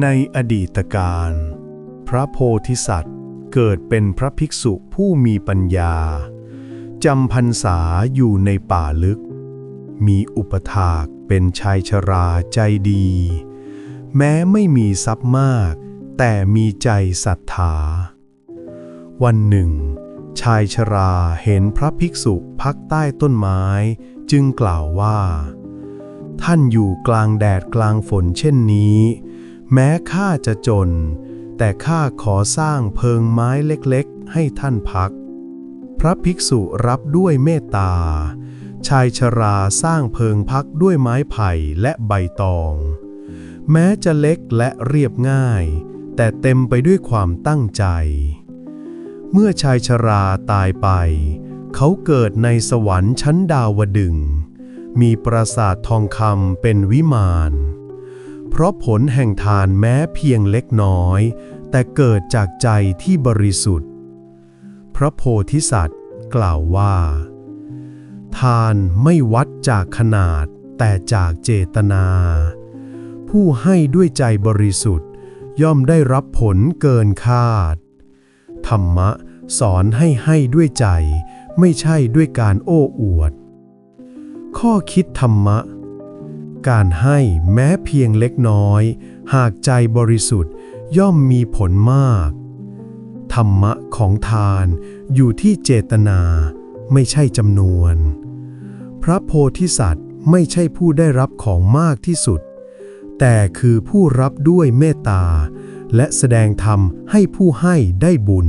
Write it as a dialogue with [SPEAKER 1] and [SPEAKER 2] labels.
[SPEAKER 1] ในอดีตการ พระโพธิสัตว์เกิดเป็นพระภิกษุผู้มีปัญญา จำพรรษาอยู่ในป่าลึก มีอุปถากเป็นชายชราใจดี แม้ไม่มีทรัพย์มาก แต่มีใจศรัทธา วันหนึ่ง ชายชราเห็นพระภิกษุพักใต้ต้นไม้ จึงกล่าวว่า ท่านอยู่กลางแดดกลางฝนเช่นนี้ แม้ข้าจะจน แต่ข้าขอสร้างเพิงไม้เล็กๆ ให้ท่านพัก พระภิกษุรับด้วยเมตตา ชายชราสร้างเพิงพักด้วยไม้ไผ่และใบตอง แม้จะเล็กและเรียบง่าย แต่เต็มไปด้วยความตั้งใจ เมื่อชายชราตายไป เขาเกิดในสวรรค์ชั้นดาวดึง มีปราสาททองคำเป็นวิมาน ราะผลแห่งทานแม้เพียงเล็กน้อย แต่เกิดจากใจที่บริสุทธิ์ พระโพธิสัตว์กล่าวว่า ทานไม่วัดจากขนาดแต่จากเจตนา ผู้ให้ด้วยใจบริสุทธิ์ ย่อมได้รับผลเกินคาด ธรรมะสอนให้ให้ด้วยใจ ไม่ใช่ด้วยการโอ้อวด ข้อคิดธรรมะ การให้แม้เพียงเล็กน้อย หากใจบริสุทธิ์ย่อมมีผลมาก ธรรมะของทานอยู่ที่เจตนาไม่ใช่จำนวน พระโพธิสัตว์ไม่ใช่ผู้ได้รับของมากที่สุด แต่คือผู้รับด้วยเมตตา และแสดงธรรมให้ผู้ให้ได้บุญ